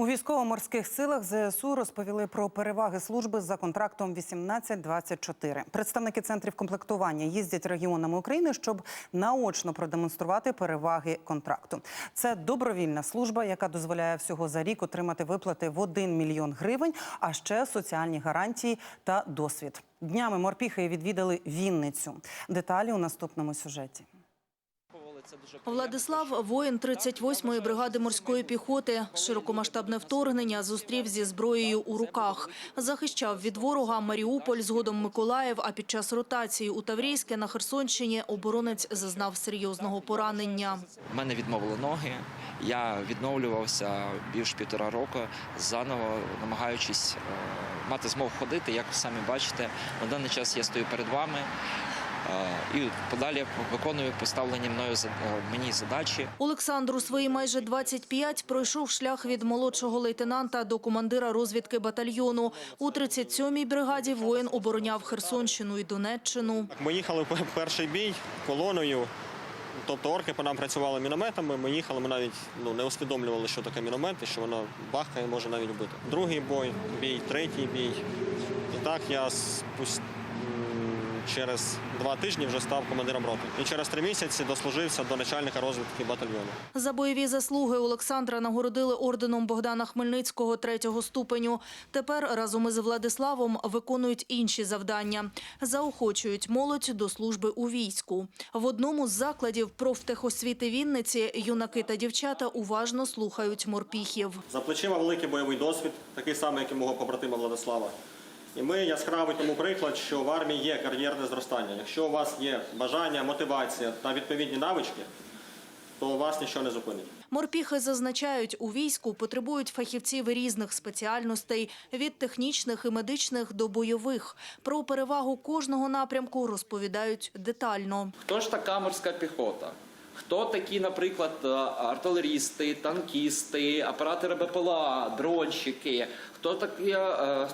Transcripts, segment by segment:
У військово-морських силах ЗСУ розповіли про переваги служби за контрактом 18-24. Представники центрів комплектування їздять регіонами України, щоб наочно продемонструвати переваги контракту. Це добровільна служба, яка дозволяє всього за рік отримати виплати в 1 мільйон гривень, а ще соціальні гарантії та досвід. Днями морпіхи відвідали Вінницю. Деталі у наступному сюжеті. Владислав – воїн 38-ї бригади морської піхоти. Широкомасштабне вторгнення зустрів зі зброєю у руках. Захищав від ворога Маріуполь, згодом Миколаїв, а під час ротації у Таврійське на Херсонщині оборонець зазнав серйозного поранення. Мене відмовили ноги. Я відновлювався більш півтора року, заново намагаючись е, мати змогу ходити. Як ви самі бачите, на даний час я стою перед вами і подалі виконую поставлені мною е, мені задачі. Олександр у свої майже 25 пройшов шлях від молодшого лейтенанта до командира розвідки батальйону. У 37-й бригаді воїн обороняв Херсонщину і Донеччину. Ми їхали в перший бій колоною. Тобто орки по нам працювали мінометами. Ми їхали, ми навіть ну, не усвідомлювали, що таке міномет і що воно бахкає, може навіть вбити. Другий бой, бій, третій бій. І так я спуст... через два тижні вже став командиром роти. І через три місяці дослужився до начальника розвідки батальйону. За бойові заслуги Олександра нагородили орденом Богдана Хмельницького третього ступеню. Тепер разом із Владиславом виконують інші завдання. Заохочують молодь до служби у війську. В одному з закладів профтехосвіти Вінниці юнаки та дівчата уважно слухають морпіхів. За плечима великий бойовий досвід, такий самий, як і мого побратима Владислава. І ми яскравий тому приклад, що в армії є кар'єрне зростання. Якщо у вас є бажання, мотивація та відповідні навички, то вас нічого не зупинить. Морпіхи зазначають, у війську потребують фахівців різних спеціальностей – від технічних і медичних до бойових. Про перевагу кожного напрямку розповідають детально. Хто ж така морська піхота? Хто такі, наприклад, е, артилерісти, танкісти, оператори БПЛА, дронщики? Хто такі е, е,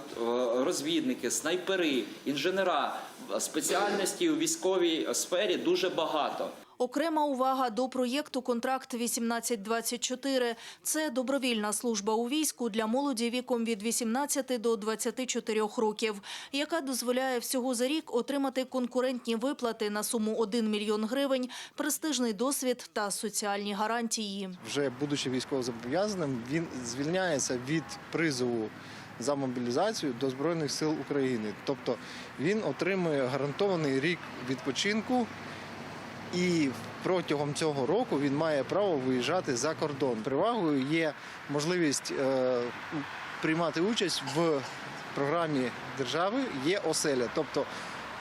розвідники, снайпери, інженера? спеціальності у військовій сфері дуже багато. Окрема увага до проєкту «Контракт 1824». Це добровільна служба у війську для молоді віком від 18 до 24 років, яка дозволяє всього за рік отримати конкурентні виплати на суму 1 мільйон гривень, престижний досвід та соціальні гарантії. вже будучи військовозобов'язаним, він звільняється від призову за мобілізацію до Збройних сил України. Тобто він отримує гарантований рік відпочинку, і протягом цього року він має право виїжджати за кордон. Перевагою є можливість е, приймати участь в програмі держави є оселя, тобто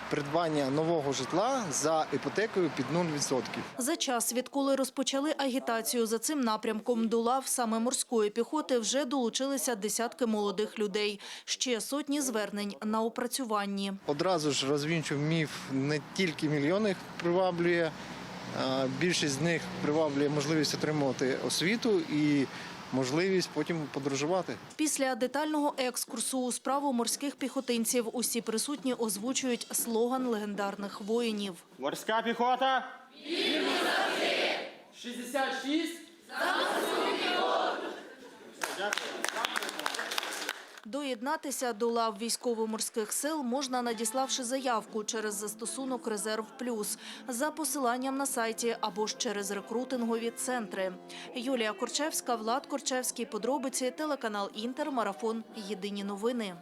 придбання нового житла за іпотекою під 0%. За час, відколи розпочали агітацію за цим напрямком до лав саме морської піхоти, вже долучилися десятки молодих людей. Ще сотні звернень на опрацюванні. Одразу ж розвінчив міф не тільки мільйони приваблює. Більшість з них приваблює можливість отримувати освіту і можливість потім подорожувати. Після детального екскурсу у справу морських піхотинців усі присутні озвучують слоган легендарних воїнів. Морська піхота! 66 Доєднатися до лав військово-морських сил можна, надіславши заявку через застосунок «Резерв Плюс» за посиланням на сайті або ж через рекрутингові центри. Юлія Корчевська, Влад Корчевський, подробиці, телеканал «Інтер», марафон «Єдині новини».